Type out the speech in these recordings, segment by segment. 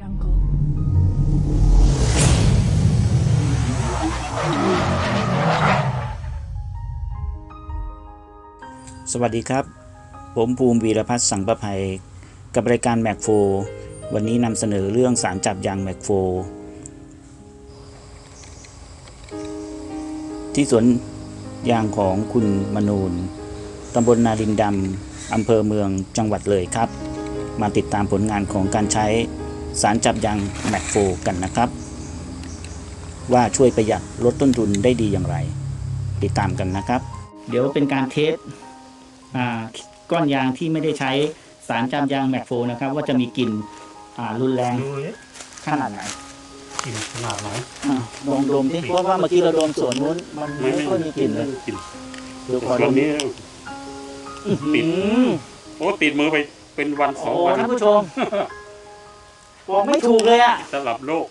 สวัสดีครับ ผมภูมิวีรพัฒน์สังประภัย กับรายการแมกโฟวันนี้นำเสนอเรื่องสารจับยางแมกโฟที่สวนยางของคุณมนูนตำบลนาดินดำอำเภอเมืองจังหวัดเลยครับ มาติดตามผลงานของการใช้ สารจับยางแมกโฟกันนะครับ ว่าช่วยประหยัดลดต้นทุนได้ดีอย่างไร ติดตามกันนะครับ เดี๋ยวเป็นการเทสอ่าก้อนยางที่ไม่ได้ใช้สารจามยางแมกโฟนะครับ ว่าจะมีกลิ่นอ่ารุนแรงดูเลยขนาดไหนกลิ่นขนาดไหนอ่าลองดมที่เพราะว่าเมื่อกี้เราดมส่วนนู้นมันไม่ค่อยมีกลิ่นเลยกลิ่นเดี๋ยวขอดส่วนมนี้อืมโอ้ติดมือไปเป็นวันสโอ้องวันท่านผู้ชม บอกไม่ถูกเลยอะ สลับโลก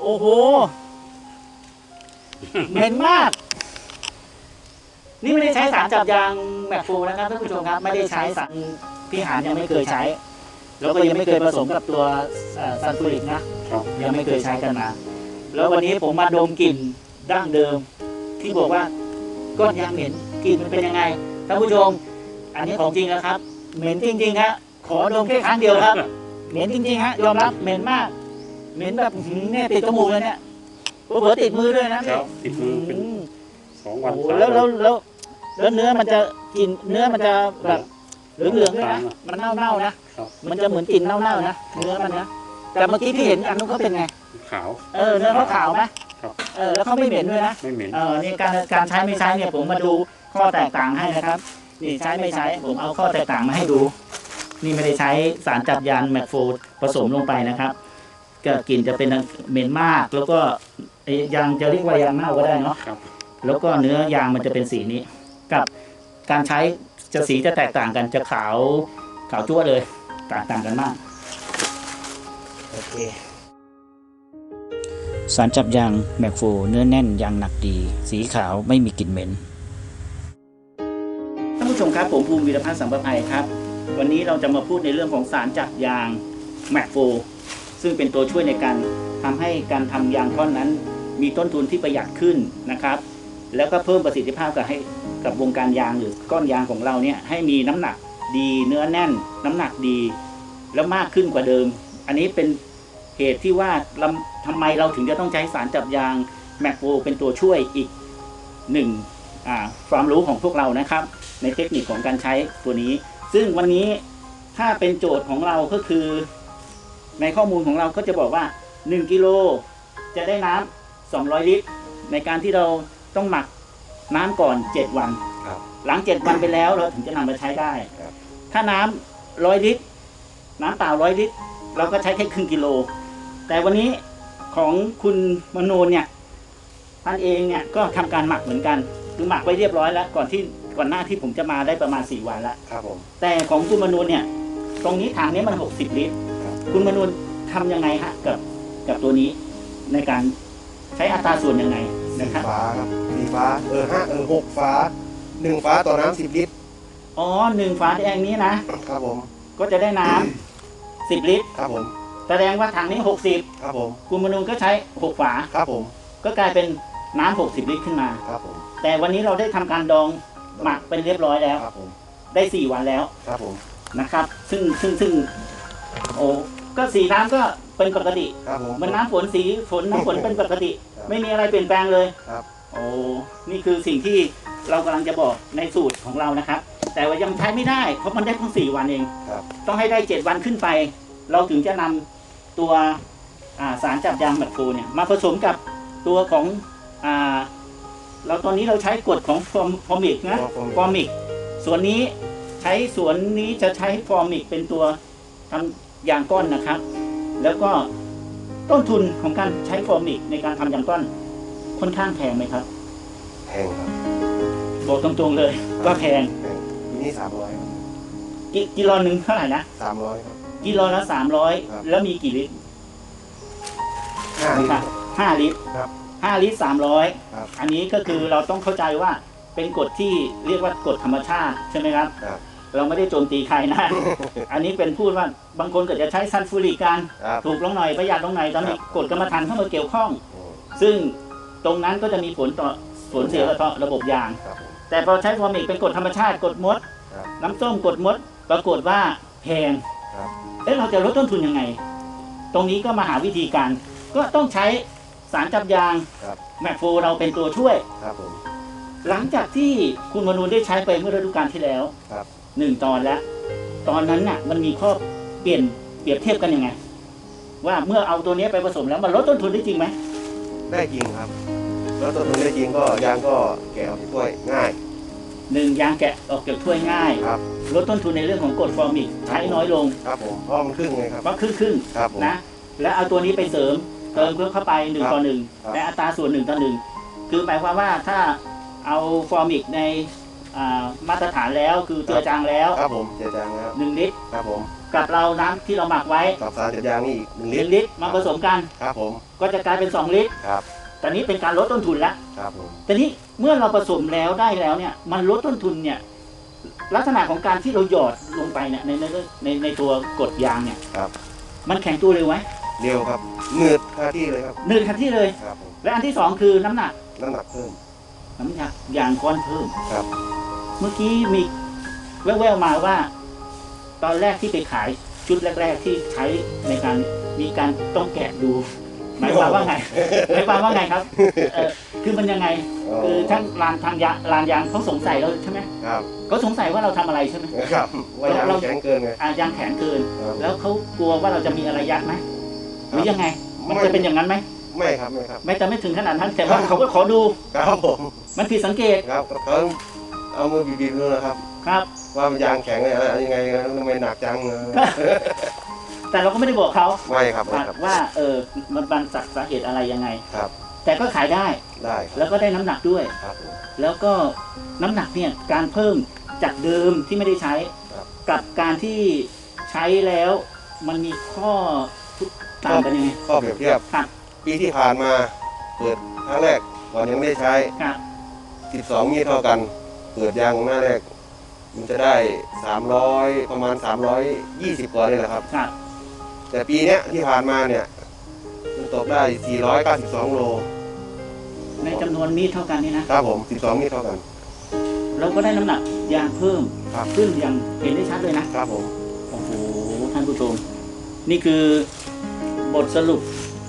โอ้โห เหม็นมาก นี่ไม่ได้ใช้สารจับยางแมกโฟนะครับท่านผู้ชมครับ ไม่ได้ใช้สารพี่หานยังไม่เคยใช้ แล้วก็ยังไม่เคยผสมกับตัวเอ่อซันฟูริกนะครับยังไม่เคยใช้กันมา แล้ววันนี้ผมมาดมกลิ่นดั้งเดิม ที่บอกว่าก้อนยางเหม็นกลิ่นมันเป็นยังไงท่านผู้ชม อันนี้ของจริงนะครับ เหม็นจริงๆฮะ ขอดมแค่ครั้งเดียวครับ เหม็นจริงๆฮะยอมรับเหม็นมาก เหม็นแบบหืมเนี่ยติดจมูกเลยเนี่ยเผลอๆติดมือด้วยนะครับติดมือเป็นมสองโอ้วันโหสามแล้วแล้ววันแล้วแล้วเนื้อมันจะกินเนื้อมันจะแบบ เหลืองๆด้วยนะ มันเน่าๆนะ ครับมันจะเหมือนกลิ่นเน่าๆนะ เนื้อมันนะ แต่เมื่อกี้พี่เห็นอันนู้นเขาเป็นไง ขาว เออ เนื้อเขาขาวไหมครับ เออ แล้วเขาไม่เหม็นด้วยนะ ไม่เหม็น เออนี่การการใช้ไม่ใช้เนี่ยผมมาดูข้อแตกต่างให้นะครับ นี่ใช้ไม่ใช้ผมเอาข้อแตกต่างมาให้ดู นี่ไม่ได้ใช้สารจับยางแมกโฟดผสมลงไปนะครับก็กลิ่นจะเป็นเหม็นมาก แล้วก็ไอ้ยางจะเรียกว่ายางเน่าก็ได้เนาะครับแล้วก็เนื้อยางมันจะเป็นสีนี้ กับการใช้จะสีจะแตกต่างกันจะขาวขาวจั่วเลยต่างต่างกันมากโอเคสารจับยางแมกโฟเนื้อแน่นยางหนักดี สีขาวไม่มีกลิ่นเหม็นท่านผู้ชมครับผมภูมิวีรพัฒน์สัมประภัยครับ วันนี้เราจะมาพูดในเรื่องของสารจับยางแมกโฟซึ่งเป็นตัวช่วยในการทำให้การทำยางท่อนนั้น มีต้นทุนที่ประหยัดขึ้นนะครับ แล้วก็เพิ่มประสิทธิภาพกับให้กับวงการยางหรือก้อนยางของเราเนี่ยให้มีน้ำหนักดีเนื้อแน่น น้ำหนักดี แล้วมากขึ้นกว่าเดิม อันนี้เป็นเหตุที่ว่าลำทำไมเราถึงจะต้องใช้สารจับยางแมกโฟเป็นตัวช่วยอีกหนึ่งความรู้ของพวกเรานะครับ ในเทคนิคของการใช้ตัวนี้ ซึ่งวันนี้ถ้าเป็นโจทย์ของเราก็คือ ในข้อมูลของเราก็จะบอกว่า 1 กิโลจะได้น้ำ200 ลิตร ในการที่เราต้องหมักน้ำก่อน 7 วันครับหลัง 7 วันไปแล้วเราถึงจะนำมาใช้ได้ครับถ้าน้ำร้อยลิตร น้ำเปล่าร้อยลิตร เราก็ใช้แค่ครึ่งกิโล แต่วันนี้ของคุณมโนนเนี่ยท่านเองเนี่ยก็ทำการหมักเหมือนกัน คือหมักไว้เรียบร้อยแล้วก่อนที่ก่อนหน้าที่ผมจะมาได้ประมาณ 4 วันแล้วครับผมแต่ของคุณมนูนเนี่ย ตรงนี้ถังนี้มัน 60 ลิตร ครับ คุณมนูนทำยังไงฮะกับกับตัวนี้ในการใช้อัตราส่วนยังไงสีนะครับฟ้าครับสีฟ้าเออห้าเออหกฟ้าหนึ่งฟ้าต่อน้ำสิบลิตรอ๋อหนึ่งฝาแดงนี้นะ ครับผมก็จะได้น้ำ 10 ลิตร ครับผมแสดงว่าถังนี้ครับผม60คุณมนูนก็ใช้ 6 ฝา ครับผมก็กลายเป็นน้ำ 60 ลิตรขึ้นมา ครับผมแต่วันนี้เราได้ทำการดอง หมักเป็นเรียบร้อยแล้ว ครับผมได้4วันแล้วครับผมนะครับ ซึ่งซึ่งซึ่งโอ้ก็สีน้ำก็เป็นปกติครับผมมันน้ำฝนสีฝนน้ำฝนเป็นปกติ ครับไม่มีอะไรเปลี่ยนแปลงเลยครับ โอ้นี่คือสิ่งที่เรากำลังจะบอกในสูตรของเรานะครับ แต่ว่ายังใช้ไม่ได้ เพราะมันได้เพิ่งสี่วันเอง ครับต้องให้ได้เจ็ดวันขึ้นไป เราถึงจะนำตัวอ่าสารจับยางแมกโฟเนี่ยมาผสมกับตัวของอ่า เราตอนนี้เราใช้กรดของฟอร์มฟอร์มิกนะฟอร์มิกส่วนนี้ใช้ส่วนนี้จะใช้ฟอร์มิกเป็นตัวทำยางก้อนนะครับ แล้วก็ต้นทุนของการใช้ฟอร์มิกในการทำยางก้อนค่อนข้างแพงไหมครับ แพงครับบอกตรงๆเลยว่าแพงแพงทีนี้สามร้อยกิกิโลหนึ่งเท่าไหร่นะสามร้อยครับกิโลละสามร้อยครับแล้วมีกี่ลิตรห้าลิตครัรบห้าลิตรครับ ห้าลิตรสามร้อยครับ อันนี้ก็คือเราต้องเข้าใจว่าเป็นกฎที่เรียกว่ากฎธรรมชาติใช่ไหมครับ ครับ เราไม่ได้โจมตีใครนะ อันนี้เป็นพูดว่าบางคนก็จะใช้ซัลฟูริกกันครับ ถูกลงหน่อยประหยัดลงหน่อยตอนนี้ครับกฎกรรมฐานเข้ามาเกี่ยวข้อง อืมซึ่งตรงนั้นก็จะมีผลต่อผลเสียต่อระบบยาง ครับผม แต่พอใช้ฟอร์มิกเป็นกฎธรรมชาติกฎมด ครับน้ำส้มกฎมด ปรากฏว่าแพงครับ เอ๊ะเราจะลดต้นทุนยังไง ตรงนี้ก็มาหาวิธีการ ก็ต้องใช้ สารจับยางครับ แมคโฟเราเป็นตัวช่วย ครับผม หลังจากที่คุณมนูนได้ใช้ไปเมื่อฤดูกาลที่แล้วครับ หนึ่งตอนแล้ว ตอนนั้นน่ะ มันมีข้อเปลี่ยนเปรียบเทียบกันยังไง ว่าเมื่อเอาตัวนี้ไปผสมแล้วมันลดต้นทุนได้จริงไหมได้จริงครับ แล้วต้นทุนได้จริงก็ยางก็แกะออกจากถ้วยง่าย หนึ่งยางแกะออกจากถ้วยง่ายครับ ลดต้นทุนในเรื่องของกรดฟอร์มิกใช้น้อยลงครับผมเพราะมันครึ่งไงครับ ก็ครึ่งครึ่งครับผม ๆนะ แล้วเอาตัวนี้ไปเสริม เติมเพิ่มเข้าไปหนึ่งครับต่อหนึ่งครับในอัตราส่วนหนึ่งต่อหนึ่งคือหมายความว่าถ้าเอาฟอร์มิกในอ่ามาตรฐานแล้วคือเจือจางแล้วครับผมเจจางนะครับหนึ่งลิตรครับผมกับเราน้ำที่เราหมักไว้กับสารเจยางนี่อีกหนึ่งหลินึ่ตงรลิตรมาผสมกันครับผมก็จะกลายเป็น 2 ลิตรครับตอนนี้เป็นการลดต้นทุนแล้ว ครับผมแต่นี้เมื่อเราผสมแล้วได้แล้วเนี่ยมันลดต้นทุนเนี่ยลักษณะของการที่เราหยอดลงไปเนี่ยในในในในตัวกดยางเนี่ยครับมันแข็งตัวเร็วไหม เร็วครับหนืดคาที่เลยครับหนึ่งคันที่เลย ครับผมและอันที่สองคือน้ำหนัก น้ำหนักเพิ่ม น้ำหนักยางก้อนเพิ่ม ครับ เมื่อกี้มีแว่วๆมาว่า ตอนแรกที่ไปขายชุดแรก ๆ ที่ใช้ในการมีการต้องแกะดู หมายความว่าไง หมายความว่าไงครับเออคือมันยังไง คือทั้งลานทางยาลานยางเขาสงสัยเราใช่ไหมครับเขาสงสัยว่าเราทำอะไรใช่ไหมครับว่ายางเราแข็งเกินไงอายางแข็งเกิน ครับแล้วเขากลัวว่าเราจะมีอะไรยัดไหม หรือยังไง มันไม่จะเป็นอย่างนั้นไหมไม่ครับไม่ครับไม่แต่ไม่ถึงขนาดนั้นแต่ว่าเขาก็ขอดูครับผมมันผิดสังเกตครับเขาเอามือบีบๆดูนะครับ ครับว่ามันยางแข็งอะไรอะไรยังไงนะทำไมหนักจังเออแต่เราก็ไม่ได้บอกเขาไม่ครับไม่ครับว่าเออมันมันจากสาเหตุอะไรยังไงครับ แต่ก็ขายได้ได้ครับแล้วก็ได้น้ำหนักด้วยครับผมแล้วก็น้ำหนักเนี่ยการเพิ่มจากเดิมที่ไม่ได้ใช้ครับกับการที่ใช้แล้วมันมีข้อ ต่างกันยังไงข้อเปรียบเทียบ ครับปีที่ผ่านมาเปิดครั้งแรกก่อนยังไม่ได้ใช้ ครับ12 มีดเท่ากัน เปิดยางหน้าแรก มันจะได้ 300 ประมาณ 320 กว่านี่แหละครับ ครับแต่ปีเนี้ยที่ผ่านมาเนี่ยมันตกได้ 492 โลในจำนวนมีดเท่ากันนี่นะครับผม 12 มีดเท่ากัน เราก็ได้น้ำหนักยางเพิ่มครับ ขึ้นอย่างเห็นได้ชัดเลยนะครับผม โอ้โหท่านผู้ชม นี่คือ บทสรุป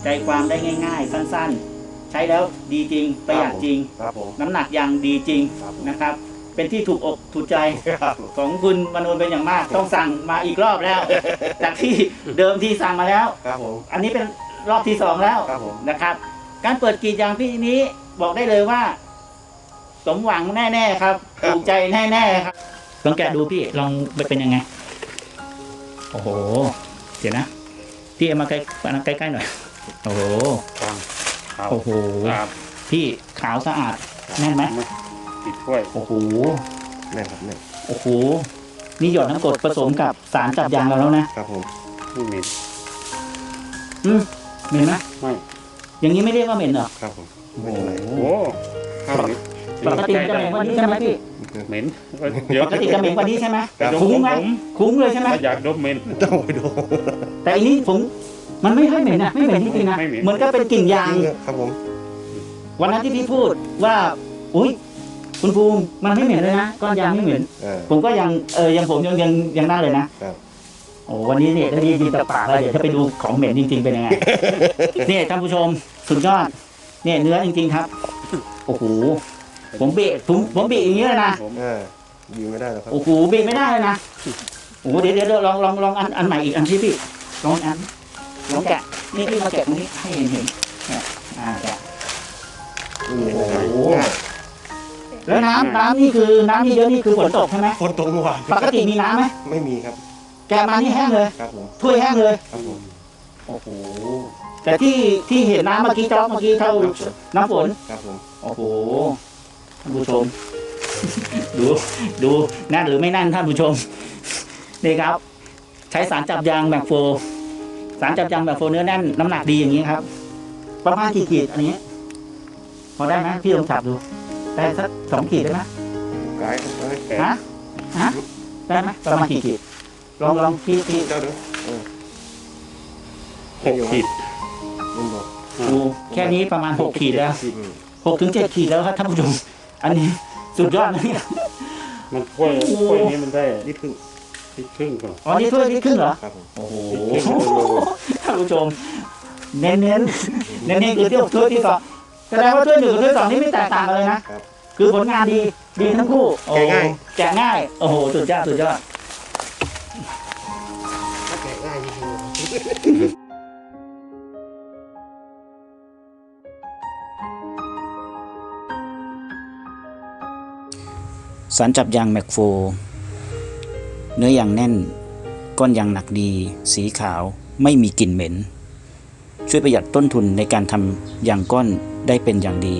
ใจความได้ง่าย ๆ สั้นๆ ใช้แล้วดีจริงประหยัดจริง ครับผม น้ำหนักยางดีจริงครับผมนะครับ เป็นที่ถูกอกถูกใจครับของคุณมโนนเป็นอย่างมาก ต้องสั่งมาอีกรอบแล้ว จากที่เดิมที่สั่งมาแล้ว ครับผม อันนี้เป็นรอบที่สองแล้วครับผม นะครับ การเปิดกรีดยางพี่นี้บอกได้เลยว่า สมหวังแน่ๆครับถูกใจแน่ๆครับลองแกะดูพี่ลองเป็นยังไง โอ้โห เดี๋ยวนะ พี่เอามาใกล้มาใกล้ๆหน่อย โอ้โหฟังครับโอ้โหครับพี่ขาวสะอาดแน่นไหมติดถ้วยโอ้โหแน่นครับแน่นโอ้โหนี่หยอดน้ำกรดผสมกับสารจับยางเราแล้วนะครับผมไม่เหม็นอืมเหม็นไหมไม่อย่างนี้ไม่เรียกว่าเหม็นเหรอครับผมไม่เป็นไรโอ้ข้าวเหม็นปกติมันจะเหม็นกว่านี้ใช่ไหมพี่ เหม็นเดี๋ยวปกติจะเหม็นกว่านี้ใช่ไหมครับคุ้งไหมผมคุ้งเลยใช่ไหมถ้าอยากดมเหม็นต้องไปดูแต่อันนี้ผมมันไม่ค่อยเหม็นนะไม่เหม็นจริงๆนะไม่เหม็นเหมือนก็เป็นกลิ่นยางครับผมวันนั้นที่พี่พูดว่า อุ้ยคุณภูมิมันไม่เหม็นเลยนะก้อนยางไม่เหม็นเออผมก็ยังเออยังผมยังยังยังน่าเลยนะครับโอ้วันนี้เนี่ยถ้าได้ยินจากปากแล้วเดี๋ยวถ้าไปดูของเหม็นจริง ๆ เป็นยังไงเนี่ยท่านผู้ชมสุดยอดเนี่ยเนื้อจริง ๆ ครับโอ้โห ผมเบะผมผมเบะอย่างนี้เลยนะผมเออยิงไม่ได้หรอกครับโอ้โหเบะไม่ได้เลยนะโอ้โหเดี๋ยวเดี๋ยวเดี๋ยวลองลองลองอันอันใหม่อีกอันที่พี่ลองอันลองแกะนี่พี่มาแกะตรงนี้ให้เห็นเห็นเนี่ยอ่าแกะไม่มีปัญหาโอ้โหแล้วน้ำน้ำนี่คือน้ำที่เยอะนี่คือฝนตกใช่ไหมฝนตกเมื่อวานปกติมีน้ำไหมไม่มีครับ แกะมานี่แห้งเลยครับผมถ้วยแห้งเลย ครับผมโอ้โหแต่ที่ที่เห็นน้ำเมื่อกี้จ๊อกเมื่อกี้เท่าน้ำฝนครับผมโอ้โห ท่านผู้ชม ดูดูแน่นหรือไม่แน่นท่านผู้ชมนี่ครับ ใช้สารจับยางแบคโฟ สารจับยางแบคโฟเนื้อแน่นน้ำหนักดีอย่างนี้ครับ ประมาณกี่ขีดอันนี้ พอได้ไหมพี่ลองจับดู ได้สักสองขีดได้ไหมไกด์ครับแกะฮะฮะได้ไหมประมาณกี่ขีดลองลองพี่พี่เจ้าดูเออหกขีดมันบอกดูแค่นี้ประมาณหกขีดแล้วอืมหกถึงเจ็ดขีดแล้วครับท่านผู้ชม อันนี้สุดยอดนะเนี่ยมันถ้วยโอ้โหถ้วยนี้มันได้นี่ครึ่งที่ครึ่งก่อนอ๋อนี่ถ้วยนี่ครึ่งเหรอ ครับผม โอ้โหท่านผู้ชม เน้นเน้นเน้นเน้นคือเที่ยวถ้วยที่สองแสดงว่าถ้วยหนึ่งกับถ้วยสองนี่ไม่แตกต่างกันเลยนะครับ คือผลงานดีดีทั้งคู่แกะง่ายโอ้แกะง่าย โอ้โหสุดยอดสุดยอด แกะง่ายจริง สารจับยางแมกโฟ เนื้อยางแน่น ก้อนยางหนักดี สีขาวไม่มีกลิ่นเหม็น ช่วยประหยัดต้นทุนในการทำยางก้อนได้เป็นอย่างดี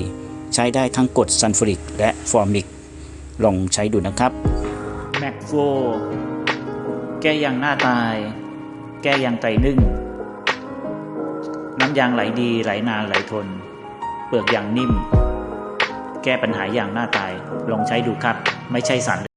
ใช้ได้ทั้งกรดซัลฟูริกและฟอร์มิก ลองใช้ดูนะครับแมกโฟ แก้ยางหน้าตาย แก้ยางไตนึ่ง น้ำยางไหลดีไหลนานไหลทน เปลือกยางนิ่ม แก้ปัญหายางหน้าตายลองใช้ดูครับ ไม่ใช่สาร